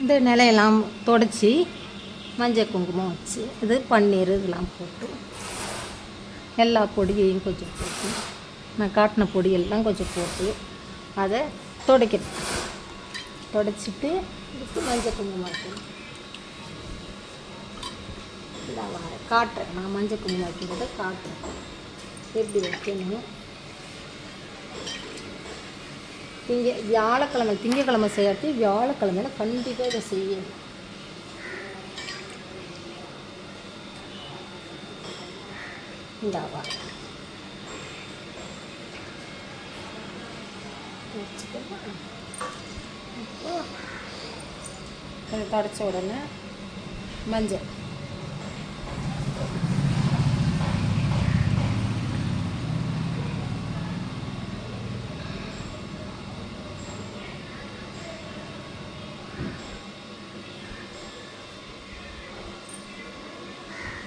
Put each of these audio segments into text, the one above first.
இந்த நிலையெல்லாம் தொடச்சி மஞ்சள் குங்குமம் வச்சு இது பன்னீர் இதெல்லாம் போட்டு எல்லா பொடியையும் கொஞ்சம் போட்டு நான் காட்டின பொடியெல்லாம் கொஞ்சம் போட்டு அதை துடைக்கணும் துடைச்சிட்டு இதுக்கு மஞ்சள் குங்குமம் வைக்கணும். காட்டுறேன். நான் மஞ்சள் குங்குமம் வைக்கும்போது காட்டுறேன். எப்படி வைக்கணும்? திங்க வியாழக்கிழமை திங்கக்கிழமை செய்யறது வியாழக்கிழமையில கண்டிப்பாக இதை செய்யணும். இந்தாவா. வரேன் தொடச்ச உடனே மஞ்சள்.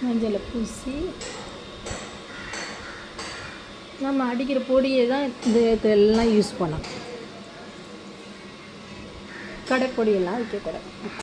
மஞ்சளை பூசி நம்ம அடிக்கிற பொடியை தான் இந்த இதெல்லாம் யூஸ் பண்ணணும் கடைப்பொடியெல்லாம் வைக்கக்கூடாது.